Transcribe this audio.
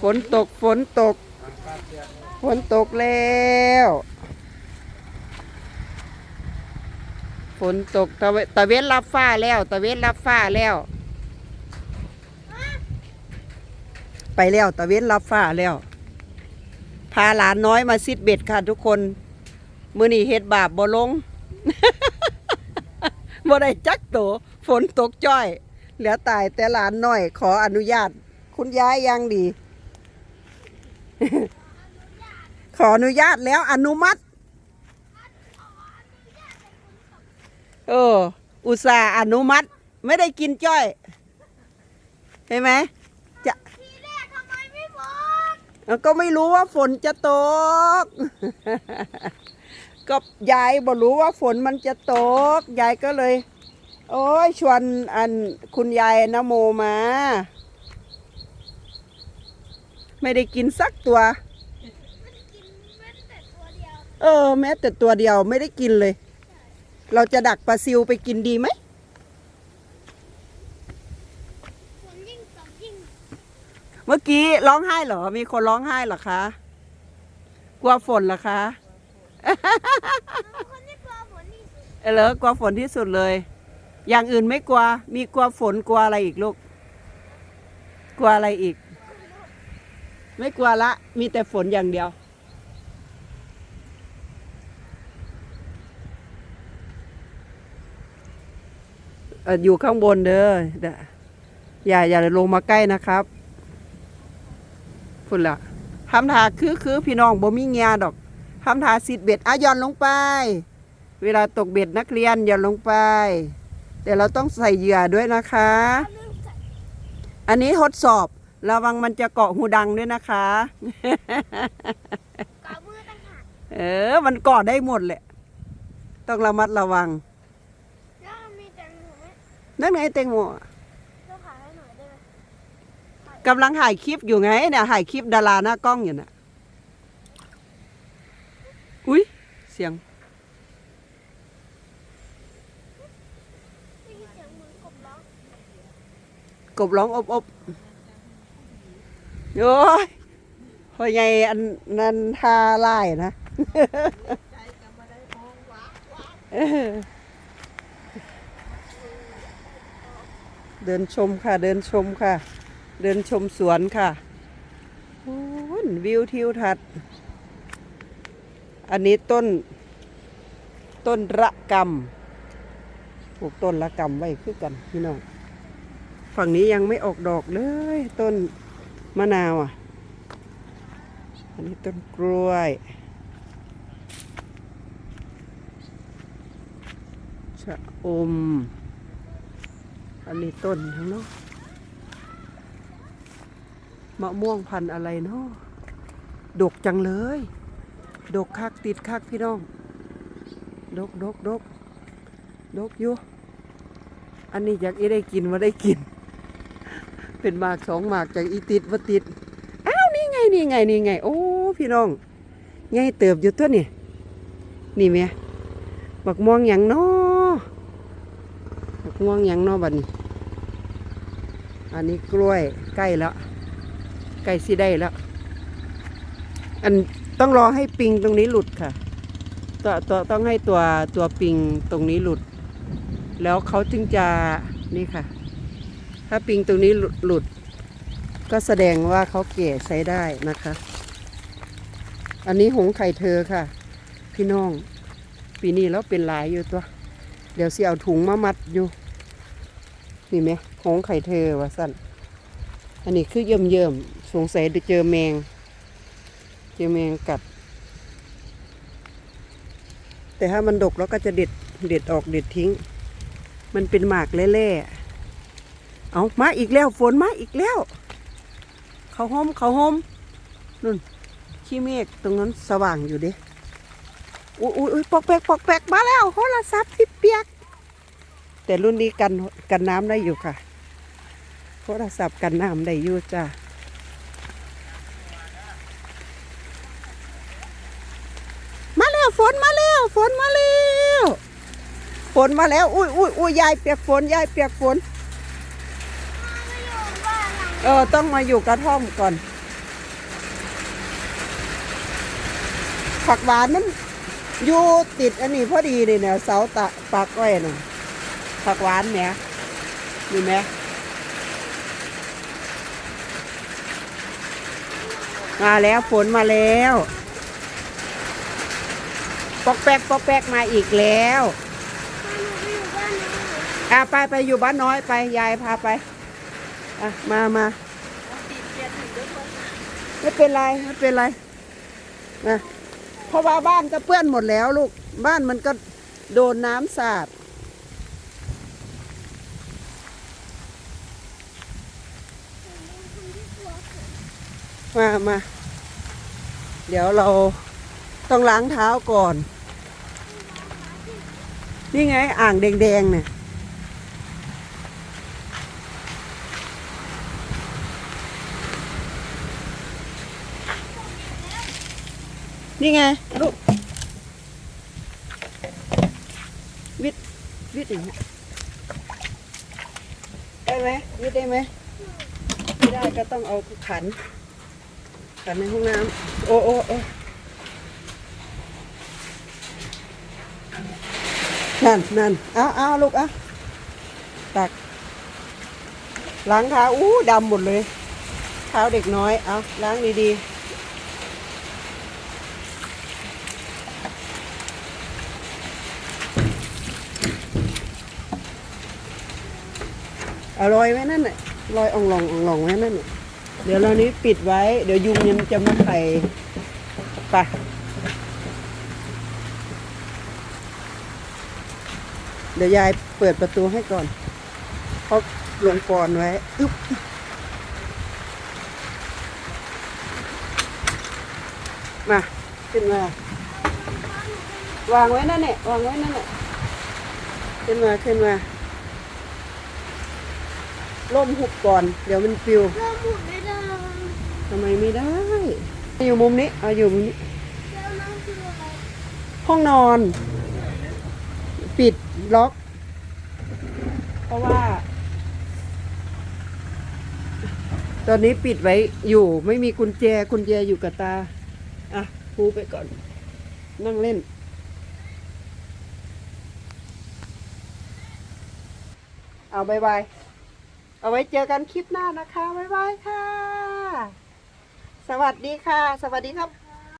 ฝนตกฝนตก ฝนตกแล้ว ฝนตกตะเวตะเวนรับฟ้าแล้ว ตะเวนรับฟ้าแล้ว ไปแล้วตะเวนรับฟ้าแล้ว พาหลานน้อยมาซิดเบ็ดค่ะทุกคน มือนี่เฮ็ดบาปบ่ลง บ่ได้จักโตฝนตกจ้อย เหลือตายแต่หลานน้อย ขออนุญาต คุณยายยังดี ขออนุญาตแล้วอนุมัติ เออ อุตส่าห์อนุมัติ ไม่ได้กินจ้อยเห็นไหมจะทีแรกทำไมไม่บอกแล้วก็ไม่รู้ว่าฝนจะตก ก็ยายบอกรู้ว่าฝนมันจะตก ยายก็เลย โอ้ยชวนอันคุณยายนโมมา ไม่ได้กินสักตัวแม้แต่ตัวเดียวเออ แม้แต่ตัวเดียวไม่ได้กินเลย เราจะดักปลาซิวไปกินดีไหมเมื่อกี้ร้องไห้เหรอ มีคนร้องไห้เหรอคะ กลัวฝนเหรอคะ คนที่กลัวฝนที่สุดเออเหรอกลัวฝนที่สุดเลย อย่างอื่นไม่กลัว มีกลัวฝนกลัวอะไรอีกลูก กลัวอะไรอีก ไม่กลัวละ มีแต่ฝนอย่างเดียว เอ่ออยู่ข้างบนเด้อเด้ออย่าอย่าลงมาใกล้นะครับพุ่นละทำทาคือคือพี่น้องบ่มีเงียดอก ทำทาสิดเบ็ดอะย่อนลงไป เวลาตกเบ็ดนักเรียนอย่าลงไป แต่เราต้องใส่เหยื่อด้วยนะคะเอาลืมใส่อันนี้ทดสอบระวังมันจะเกาะหูดังด้วยนะคะ กามือต่างหากเออ มันเกาะได้หมดแหละ ต้องระมัดระวัง แล้วมีแตงโมไหมนั่นไงแตงโมเจ้าขายให้หน่อยได้ไหมกำลังถ่ายคลิปอยู่ไงเนี่ยถ่ายคลิปดาราหน้ากล้องอยู่น่ะ อุ้ย เสียงกบร้องกบร้องอบอบโอ้ยพ่อใหญ่อันนั้นทาไล่นะเดินชมค่ะ เดินชมค่ะ เดินชมสวนค่ะวิวทิวทัศน์ อันนี้ต้น ต้นระกำปลูกต้นระกำไว้คือกันพี่น้องฝั่งนี้ยังไม่ออกดอกเลย ต้นมะนาวอะ อันนี้ต้นกล้วยชะอม อันนี้ต้นทั้งเนาะมะม่วงพันธุ์อะไรเนาะดกจังเลย ดกคักติดคักพี่น้อง ดกดกดกดกอยู่ อันนี้จากอีได้กินมาได้กิน เป็นหมากสองหมากจากอีติดมาติด อ้าวนี่ไงนี่ไงนี่ไง โอ้พี่น้องไงเติบอยู่ตัวนี่นี่เมียบักม่วงหยังนาะบักม่วงหยังนาะบัดนี้ อันนี้กล้วยใกล้แล้วใกล้สิได้แล้ว อัน ต้องรอให้ปิงตรงนี้หลุดค่ะตัวตัวต้องให้ตัวตัวปิงตรงนี้หลุด แล้วเขาจึงจะนี่ค่ะ ถ้าปิงตรงนี้หลุด ก็แสดงว่าเขาเก่ใช้ได้นะคะ อันนี้หงไข่เธอค่ะ พี่น้อง ปีนี้แล้วเป็นหลายอยู่ตัว เดี๋ยวสิเอาถุงมามัดอยู่นี่ไหมหงไข่เธอว่าสั้นอันนี้คือเยิ่มเยิ่มสงสัยจะเจอแมง เจอแมงกัด แต่ถ้ามันดกแล้วก็จะเด็ดเด็ดออกเด็ดทิ้ง มันเป็นหมากเล่ๆเอามาอีกแล้วฝนมาอีกแล้ว เขาห่มเขาห่มนุ่นขี้เมฆตรงนั้นสว่างอยู่ด้อุ้ยอุ้ยอุ้ยปอกแปกปอกแปกมาแล้วโทรศัพท์ที่เปียก แต่รุ่นนี้กันกันน้ำได้อยู่ค่ะโทรศัพท์กันน้ำได้อยู่จ้ามาแล้ว ฝนมาแล้วฝนมาแล้วฝนมาแล้ว อุ้ยอุ้ยอุ้ยยายเปียกฝนยายเปียกฝนเออต้องมาอยู่กระท่อมก่อน ผักหวานมันอยู่ติดอันนี้พอดีเลยเนี่ยเสาตะปากไว้น่ะผักหวานเนี่ยมีไหมมาแล้วฝนมาแล้ว ปอกแป๊กปอกแป๊กมาอีกแล้วถ้าหนูไปอยู่บ้านน้องหนูอะไปไปอยู่บ้านน้อยไปยายพาไปอะมามาไม่เป็นไรไม่เป็นไรนะเพราะว่าบ้านก็เปื้อนหมดแล้วลูกบ้านมันก็โดนน้ำสาดมามา เดี๋ยวเราต้องล้างเท้าก่อน นี่ไง อ่างแดงๆเนี่ยนี่ไงลูกวิทย์วิทย์อย่างเงี้ยได้ไหมวิทย์ได้ไหมไม่ได้ก็ต้องเอาขันขันในห้องน้ำโอ้โอ้โอ้ นั่นนั่นเอาเอาลูกเอาตักล้างเท้าอู้ดำหมดเลยเท้าเด็กน้อย เอาล้างดีๆอร่อยไว้นั่นน่ะลอยอ่องหลองอ่องหลองไว้นั่นน่ะเดี๋ยวเรานี้ปิดไว้ เดี๋ยวยุงยังจะมาไข่ไป เดี๋ยวยายเปิดประตูให้ก่อนเขาลงกรอนไว้อึ๊บมาขึ้นมาวางไว้นั่นเนี่ยวางไว้นั่นน่ะขึ้นมาขึ้นมาล่มหุบก่อน เดี๋ยวมันปลิวเริ่มหมุนไม่ได้ทำไมไม่ได้ อยู่มุมนี้เอาอยู่มุมนี้แล้วนั่นคืออะไรห้องนอน ปิดล็อก เพราะว่า ตอนนี้ปิดไว้อยู่ ไม่มีกุญแจกุญแจอยู่กับตา อะพูไปก่อน นั่งเล่น เอาบายบาย เอาไว้เจอกันคลิปหน้านะคะบายบายค่ะ สวัสดีค่ะ สวัสดีครับ